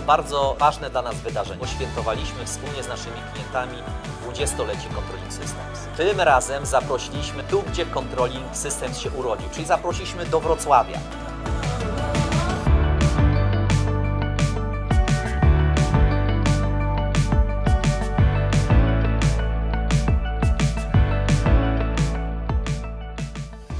bardzo ważne dla nas wydarzenie. Poświętowaliśmy wspólnie z naszymi klientami 20-lecie Controlling Systems. Tym razem zaprosiliśmy tu, gdzie Controlling Systems się urodził, czyli zaprosiliśmy do Wrocławia.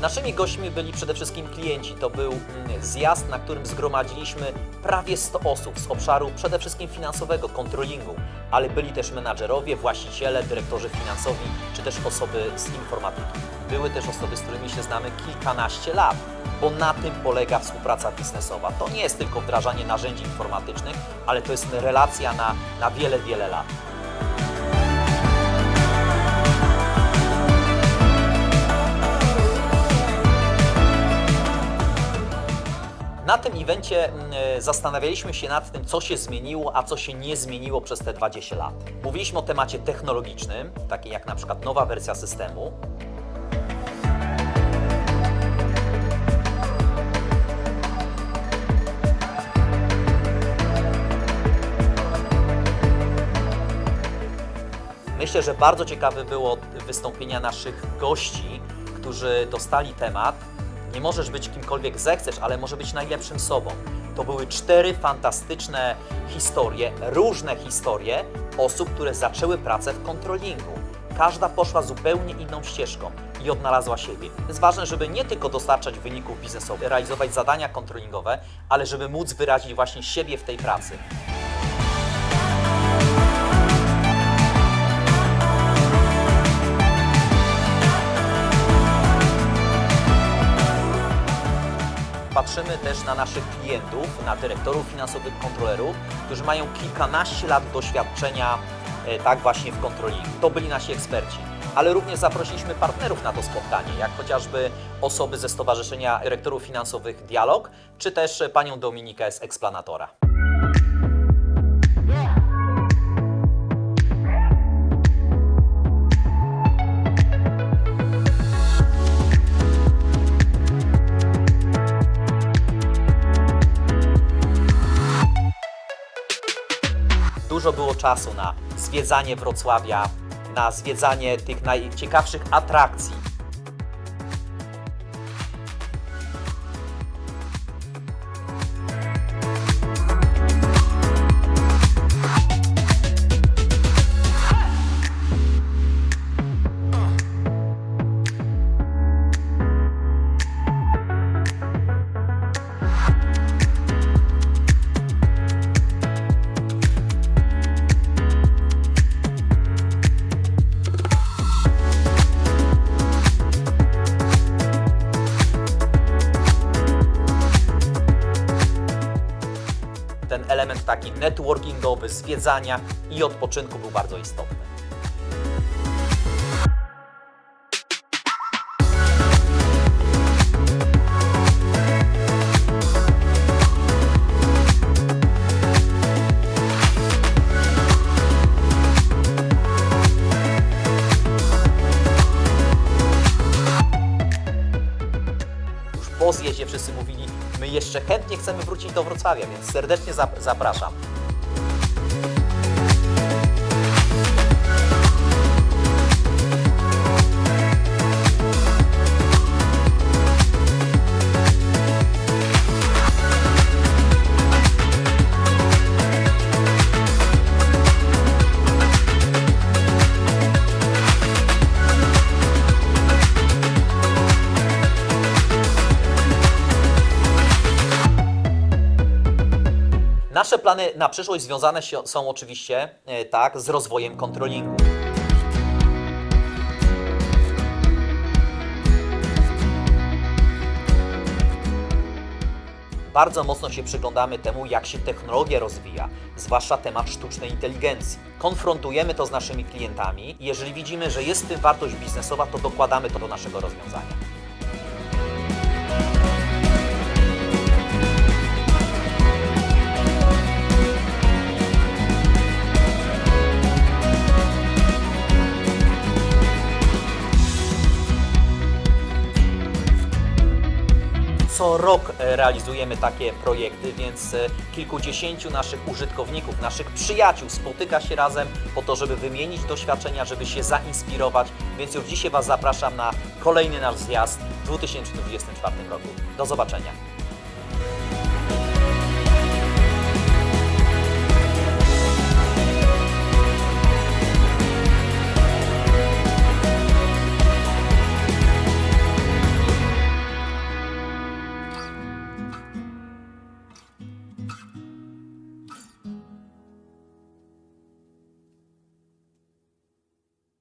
Naszymi gośćmi byli przede wszystkim klienci. To był mm, zjazd, na którym zgromadziliśmy prawie 100 osób z obszaru przede wszystkim finansowego, kontrolingu, ale byli też menadżerowie, właściciele, dyrektorzy finansowi, czy też osoby z informatyki. Były też osoby, z którymi się znamy kilkanaście lat, bo na tym polega współpraca biznesowa. To nie jest tylko wdrażanie narzędzi informatycznych, ale to jest relacja na, na wiele, wiele lat. Evencie mm, zastanawialiśmy się nad tym, co się zmieniło, a co się nie zmieniło przez te 20 lat. Mówiliśmy o temacie technologicznym, takim jak na przykład nowa wersja systemu. Myślę, że bardzo ciekawe było wystąpienia naszych gości, którzy dostali temat. Nie możesz być kimkolwiek zechcesz, ale może być najlepszym sobą. To były cztery fantastyczne historie, różne historie osób, które zaczęły pracę w kontrolingu. Każda poszła zupełnie inną ścieżką i odnalazła siebie. Jest ważne, żeby nie tylko dostarczać wyników biznesowych, realizować zadania kontrolingowe, ale żeby móc wyrazić właśnie siebie w tej pracy. Patrzymy też na naszych klientów, na dyrektorów finansowych, kontrolerów, którzy mają kilkanaście lat doświadczenia e, tak właśnie w kontrolingu. To byli nasi eksperci. Ale również zaprosiliśmy partnerów na to spotkanie, jak chociażby osoby ze Stowarzyszenia Dyrektorów Finansowych Dialog, czy też e, panią Dominikę z Explanatora. Dużo było czasu na zwiedzanie Wrocławia, na zwiedzanie tych najciekawszych atrakcji. Ten element taki networkingowy, zwiedzania i odpoczynku był bardzo istotny. Po zjeździe wszyscy mówili, jeszcze chętnie chcemy wrócić do Wrocławia, więc serdecznie zap- zapraszam. Nasze plany na przyszłość związane są oczywiście e, tak z rozwojem kontrolingu. Bardzo mocno się przyglądamy temu, jak się technologia rozwija, zwłaszcza temat sztucznej inteligencji. Konfrontujemy to z naszymi klientami i jeżeli widzimy, że jest w tym wartość biznesowa, to dokładamy to do naszego rozwiązania. Co rok e, realizujemy takie projekty, więc e, kilkudziesięciu naszych użytkowników, naszych przyjaciół spotyka się razem po to, żeby wymienić doświadczenia, żeby się zainspirować. Więc już dzisiaj Was zapraszam na kolejny nasz zjazd w 2024 roku. Do zobaczenia.